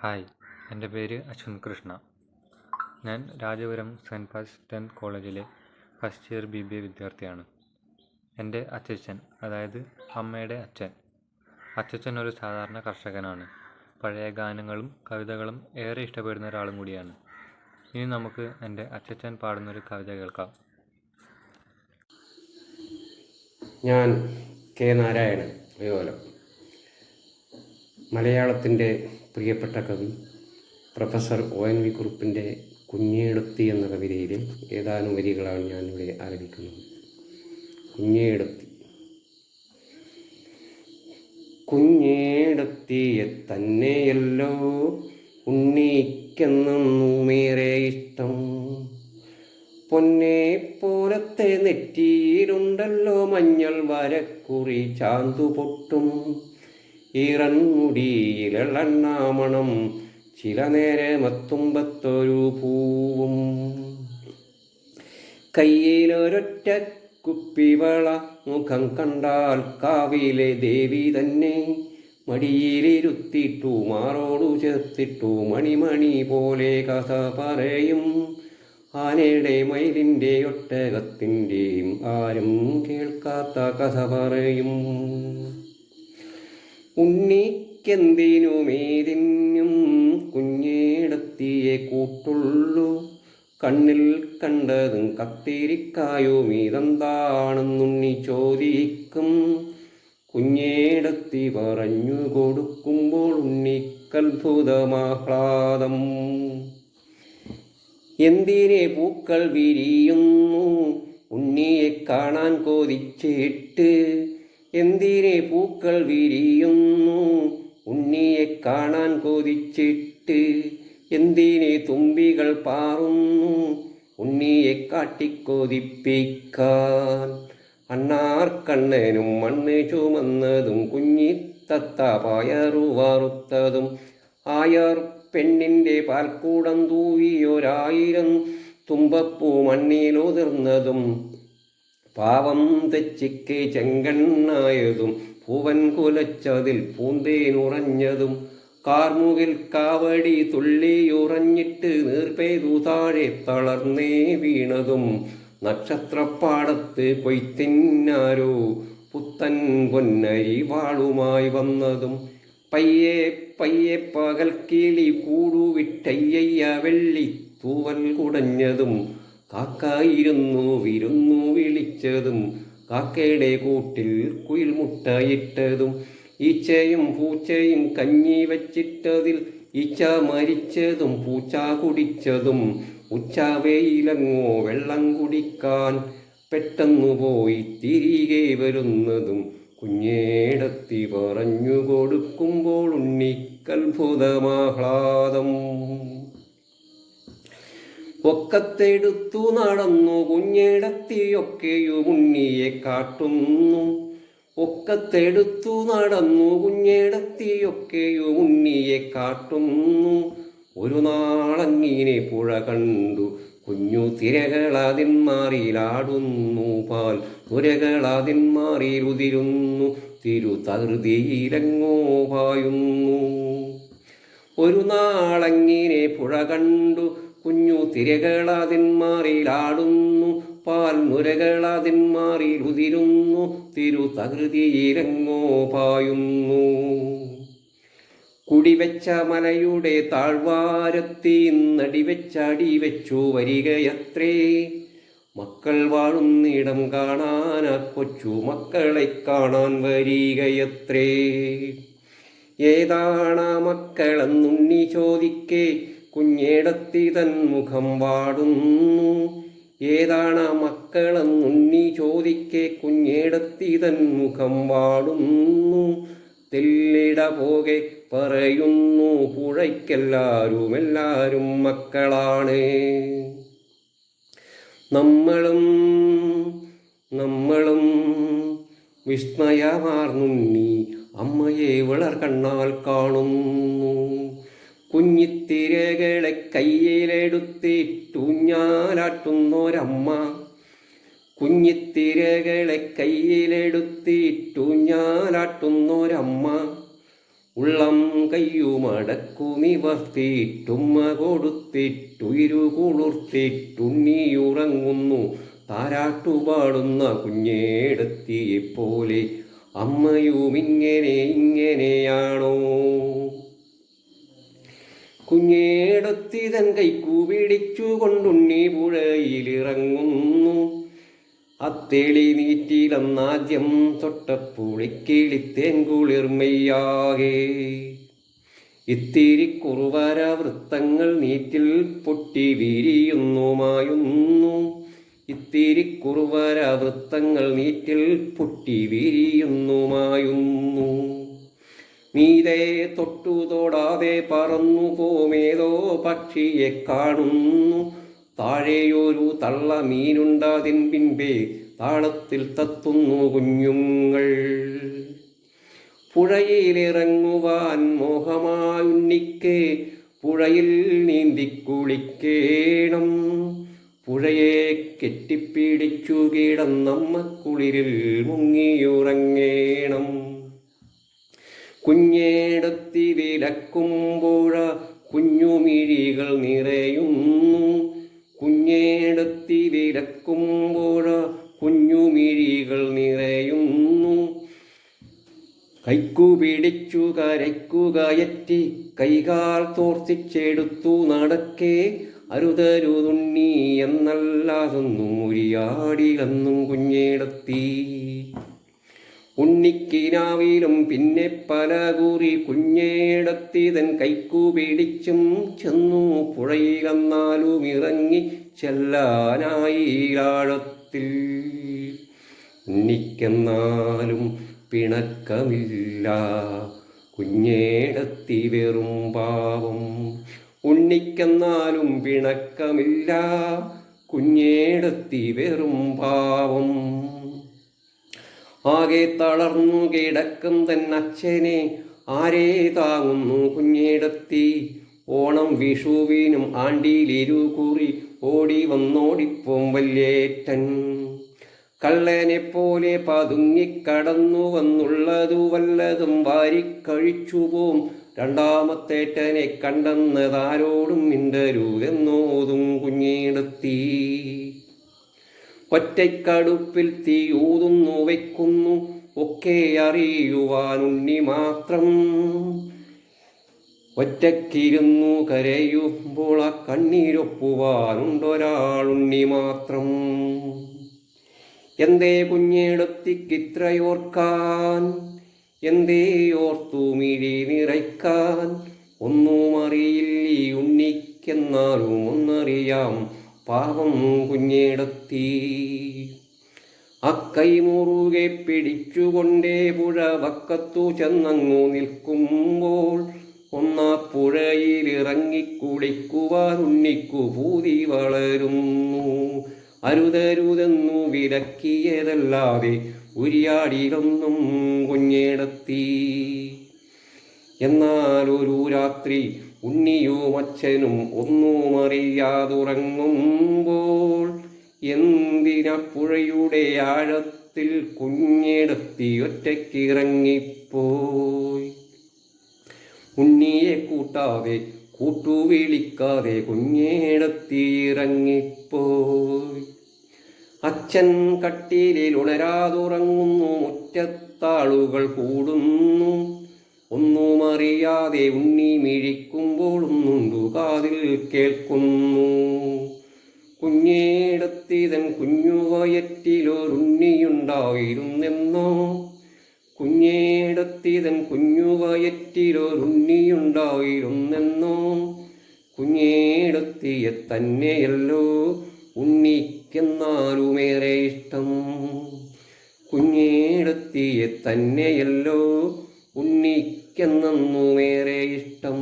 Hi എന്റെ പേര് അശ്വിൻ കൃഷ്ണ. ഞാൻ രാജപുരം സെന്റ് ടെൻ കോളേജിലെ first year B B A വിദ്യാർത്ഥിയാണ്. എന്റെ അച്ചച്ചൻ അതായത് അമ്മയുടെ അച്ഛൻ. അച്ഛച്ചൻ ഒരു സാധാരണ കർഷകനാണ്. പഴയ ഗാനങ്ങളും കവിതകളും ഏറെ ഇഷ്ടപ്പെടുന്ന ഒരാളും കൂടിയാണ്. ഇനി നമുക്ക് എന്റെ അച്ചച്ചൻ പാടുന്നൊരു കവിത കേൾക്കാം. ഞാൻ കെ നാരായണൻ വയോലം മലയാളത്തിന്റെ പ്രിയപ്പെട്ട കവി പ്രൊഫസർ ഒ എൻ വി കുറുപ്പിന്റെ കുഞ്ഞേടുത്തി എന്ന കവിതയിലെ ഏതാനും വരികളാണ് ഞാനിവിടെ ആലപിക്കുന്നത്. കുഞ്ഞേടുത്തി. കുഞ്ഞേടത്തിയെ തന്നെയല്ലോ ഉണ്ണിക്കെന്നേറെ ഇഷ്ടം. പൊന്നെ പോലത്തെ നെറ്റിയിലുണ്ടല്ലോ മഞ്ഞൾ വരക്കുറി ചാന്തു പൊട്ടും. ഈറൻമുടിയിലെണ്ണാമണം ചില നേരമത്തുമ്പത്തൊരു പൂവും. കയ്യിലൊരൊറ്റ കുപ്പിവള മുഖം കണ്ടാൽ കാവിലെ ദേവി തന്നെ. മടിയിലിരുത്തിട്ടു മാറോടു ചേർത്തിട്ടു മണിമണി പോലെ കഥ പറയും. ആനയുടെ മയിലിന്റെ ഒട്ടകത്തിന്റെയും ആരും കേൾക്കാത്ത കഥ പറയും. ഉണ്ണിക്കെന്തിനുമേതിനും കുഞ്ഞേടത്തിയെ കൂട്ടുള്ളൂ. കണ്ണിൽ കണ്ടതും കത്തിരിക്കായും ഇതെന്താണെന്നുണ്ണി ചോദിക്കും. കുഞ്ഞേടത്തി പറഞ്ഞു കൊടുക്കുമ്പോൾ ഉണ്ണിക്കത്ഭുതമാഹ്ലാദം. എന്തിനെ പൂക്കൾ വിരിയുന്നു? ഉണ്ണിയെ കാണാൻ കൊതിച്ചിട്ട് എന്തിനെ പൂക്കൾ വിരിയുന്നു? ഉണ്ണിയെ കാണാൻ കൊതിച്ചിട്ട് എന്തിനെ തുമ്പികൾ പാറുന്നു? ഉണ്ണിയെ കാട്ടിക്കൊതിപ്പിക്കാൻ അണ്ണാർക്കണ്ണനും മണ്ണ് ചുമന്നതും കുഞ്ഞിത്തത്ത പയറു വറുത്തതും ആയർ പെണ്ണിന്റെ പാൽക്കൂടം തൂവിയൊരായിരം തുമ്പപ്പൂ മണ്ണിലുതിർന്നതും പാവം തെച്ചിക്ക് ചെങ്കണ്ണായതും പൂവൻ കുലച്ചതിൽ പൂന്തേനുറഞ്ഞതും കാർമുകിൽ കാവടി തുള്ളിയുറഞ്ഞിട്ട് നീർപെയ്തു താഴെ തളർന്നേ വീണതും നക്ഷത്രപ്പാടത്ത് കൊയ്ത്തിന്നാരോ പുത്തൻ പൊന്നരി വാളുമായി വന്നതും പയ്യെ പയ്യെ പകൽ കിളി കൂടുവിട്ടയ്യ വെള്ളി തൂവൽ കുടഞ്ഞതും കാക്കായിരുന്നു വിരുന്നു വിളിച്ചതും കാക്കയുടെ കൂട്ടിൽ കുയിൽ മുട്ടയിട്ടതും ഈച്ചയും പൂച്ചയും കഞ്ഞി വച്ചിട്ടതിൽ ഈച്ച മരിച്ചതും പൂച്ച കുടിച്ചതും ഉച്ചവെയിലങ്ങോ വെള്ളം കുടിക്കാൻ പെട്ടെന്നു പോയി തിരികെ വരുന്നതും കുഞ്ഞേടത്തി പറഞ്ഞു കൊടുക്കുമ്പോൾ ഉണ്ണിക്കത്ഭുതമാഹ്ലാദം. ഒക്കത്തെടുത്തു നടന്നു കുഞ്ഞേടത്തിയൊക്കെയും ഉണ്ണിയെ കാട്ടുന്നു. ഒക്കത്തെടുത്തു നടന്നു കുഞ്ഞേടത്തിയൊക്കെയും ഉണ്ണിയെ കാട്ടുന്നു. ഒരു നാളങ്ങിനെ പുഴ കണ്ടു. കുഞ്ഞു തിരകളതിന്മാറിയിലാടുന്നു പാൽ തുരകളതിന്മാറിയിലുതിരുന്നു തിരുതകൃതിയിലെങ്ങോ പായുന്നു. ഒരു നാളങ്ങിനെ പുഴ കണ്ടു. കുഞ്ഞു തിരകളതിന്മാറിയിലാടുന്നു പാൽ നുരകളതിന്മാറിൽ ഉതിരുന്നു. തിരുതകൃതിയിലെങ്ങോ പായുന്നു. കുടിവെച്ച മലയുടെ നടിവെച്ച അടിവെച്ചു വരികയത്രേ. മക്കൾ വാഴുന്നിടം കാണാൻ കൊച്ചു മക്കളെ കാണാൻ വരികയത്രേ. ഏതാണാ മക്കളെന്നുണ്ണി ചോദിക്കേ. കുഞ്ഞേടത്തി തൻ മുഖം വാടുന്നു. ഏതാണ് മക്കളെന്നുണ്ണി ചോദിക്കേ കുഞ്ഞേടത്തി തൻ മുഖം വാടുന്നു. തെല്ലിട പോകെ പറയുന്നു പുഴയ്ക്കെല്ലാരും എല്ലാരും മക്കളാണ്. നമ്മളും നമ്മളും വിസ്മയമാർന്നുണ്ണി അമ്മയെ വിളർ കണ്ണാൽ കാണുന്നു. കുഞ്ഞിത്തിരകളെ കയ്യിലെടുത്തിട്ടൂഞ്ഞാലാട്ടുന്നൊരമ്മ കുഞ്ഞിത്തിരകളെ കയ്യിലെടുത്തിട്ടൂഞ്ഞാലാട്ടുന്നൊരമ്മ ഉള്ളം കയ്യുമടക്കു നിവർത്തിയിട്ടുമ്മ കൊടുത്തിട്ടുയിരു കുളിർത്തിട്ടുണ്ണിയുറങ്ങുന്നു താരാട്ടുപാടുന്ന കുഞ്ഞേടുത്തിയെപ്പോലെ അമ്മയും ഇങ്ങനെ ഇങ്ങനെയാണോ? കുഞ്ഞേടത്തി തൻ കൈക്കൂപിടിച്ചു പിടിച്ചുകൊണ്ടുണ്ണി പുഴയിലിറങ്ങുന്നു. അത്തേളി നീറ്റിയിലന്നാദ്യം തൊട്ടപ്പുളിക്കിളിത്തേൻ കുളിർമയ്യാകെ ഇത്തിരി കുറുവര വൃത്തങ്ങൾ നീറ്റിൽ പൊട്ടി വിരിയുന്നു മായുന്നു. ഇത്തിരി കുറുവര വൃത്തങ്ങൾ നീറ്റിൽ പൊട്ടി വിരിയുന്നു മീതെ തൊട്ടു തൊടാതെ പറന്നു പോമേതോ പക്ഷിയെ കാണുന്നു. താഴെയൊരു തള്ള മീനുണ്ടതിൻ പിൻപേ താളത്തിൽ തത്തുന്നു കുഞ്ഞുങ്ങൾ. പുഴയിലിറങ്ങുവാൻ മോഹമായുണ്ണിക്കേ പുഴയിൽ നീന്തി കുളിക്കേണം. പുഴയെ കെട്ടിപ്പിടിച്ചു കിടന്നമ്മ കുളിരിൽ മുങ്ങിയുറങ്ങേണം. കുഞ്ഞേടത്തി വിലക്കുമ്പോഴ കുഞ്ഞുമിഴികൾ നിറയുന്നു. കുഞ്ഞേടത്തി വിലക്കുമ്പോഴ കുഞ്ഞുമിഴികൾ നിറയുന്നു. കൈക്കു പിടിച്ചു കരയ്ക്കു കയറ്റി കൈകാൽ തോർത്തിച്ചെടുത്തു നടക്കേ. അരുതരുതുണ്ണി എന്നല്ലാതൊന്നും ഉരിയാടിലെന്നും കുഞ്ഞേടത്തി. ഉണ്ണിക്കിനാവിലും പിന്നെ പല കുറി കുഞ്ഞേടത്തിതൻ കൈക്കുപിടിച്ചും കൈക്കു ചെന്നു പുഴയിലെന്നാലും ഇറങ്ങി ചെല്ലാനായി ആഴത്തിൽ. ഉണ്ണിക്കെന്നാലും പിണക്കമില്ല കുഞ്ഞേടത്തി വെറും പാവം. ഉണ്ണിക്കെന്നാലും പിണക്കമില്ല കുഞ്ഞേടത്തി വെറും പാവം. ആകെ തളർന്നു കിടക്കും തന്നച്ഛനെ. ആരേ താങ്ങുന്നു കുഞ്ഞിടത്തി. ഓണം വിഷുവിനും ആണ്ടിയിലിരു കുറി ഓടി വന്നോടിപ്പോം വല്യേറ്റൻ. കള്ളനെ പോലെ പതുങ്ങിക്കടന്നു വന്നുള്ളതു വല്ലതും വാരിക്കഴിച്ചു പോം രണ്ടാമത്തേറ്റനെ കണ്ടെന്നതാരോടും മിണ്ടരുതെന്നോതും കുഞ്ഞേടത്തി. ഒറ്റക്കടുപ്പിൽ തീയൂതുന്നു വയ്ക്കുന്നു ഒക്കെ അറിയുവാനുണ്ണി മാത്രം. ഒറ്റക്കിരുന്നു കരയുമ്പോൾ ആ കണ്ണീരൊപ്പുവാനുണ്ടൊരാളുണ്ണി മാത്രം. എന്തേ കുഞ്ഞെടുത്തിക്കിത്രയോർക്കാൻ എന്തേ ഓർത്തു മിഴി നിറയ്ക്കാൻ? ഒന്നും അറിയില്ലീ ഉണ്ണിക്കെന്നാലും ഒന്നറിയാം പാവം കുഞ്ഞേടത്തി. അക്കൈ മുറുകെ പിടിച്ചുകൊണ്ടേ പുഴ വക്കത്തു ചെന്നങ്ങു നിൽക്കുമ്പോൾ ഒന്നാ പുഴയിലിറങ്ങി കുളിക്കുവാൻ ഉണ്ണിക്കു പൂതി വളരുന്നു. അരുതരുതെന്നു വിലക്കിയതല്ലാതെ ഉരിയാടിയിലൊന്നും കുഞ്ഞേടത്തി. എന്നാൽ ഒരു രാത്രി ഉണ്ണിയും അച്ഛനും ഒന്നും അറിയാതുറങ്ങുമ്പോൾ എന്തിന പുഴയുടെ ആഴത്തിൽ കുഞ്ഞെടുത്തി ഒറ്റയ്ക്കിറങ്ങിപ്പോയി. ഉണ്ണിയെ കൂട്ടാതെ കൂട്ടുവിളിക്കാതെ കുഞ്ഞേടത്തി ഇറങ്ങിപ്പോയി. അച്ഛൻ കട്ടിലിൽ ഉണരാതുറങ്ങുന്നു മുറ്റത്താളുകൾ കൂടുന്നു. അറിയാതെ ഉണ്ണി മിഴിക്കുമ്പോൾ ഒന്നുണ്ടു കാതിൽ കേൾക്കുന്നു. കുഞ്ഞേടത്തിതൻ കുഞ്ഞുവയറ്റിലൊരുണ്ണിയുണ്ടായിരുന്നെന്നോ? കുഞ്ഞേടത്തിതൻ കുഞ്ഞുവയറ്റിലൊരുണ്ണിയുണ്ടായിരുന്നെന്നോ? കുഞ്ഞേടത്തിയെ തന്നെയല്ലോ ഉണ്ണിക്കെന്നാലുമേറെ ഇഷ്ടം. കുഞ്ഞേടത്തിയെ തന്നെയല്ലോ ഉണ്ണിക്കെന്നുമേറെ ഇഷ്ടം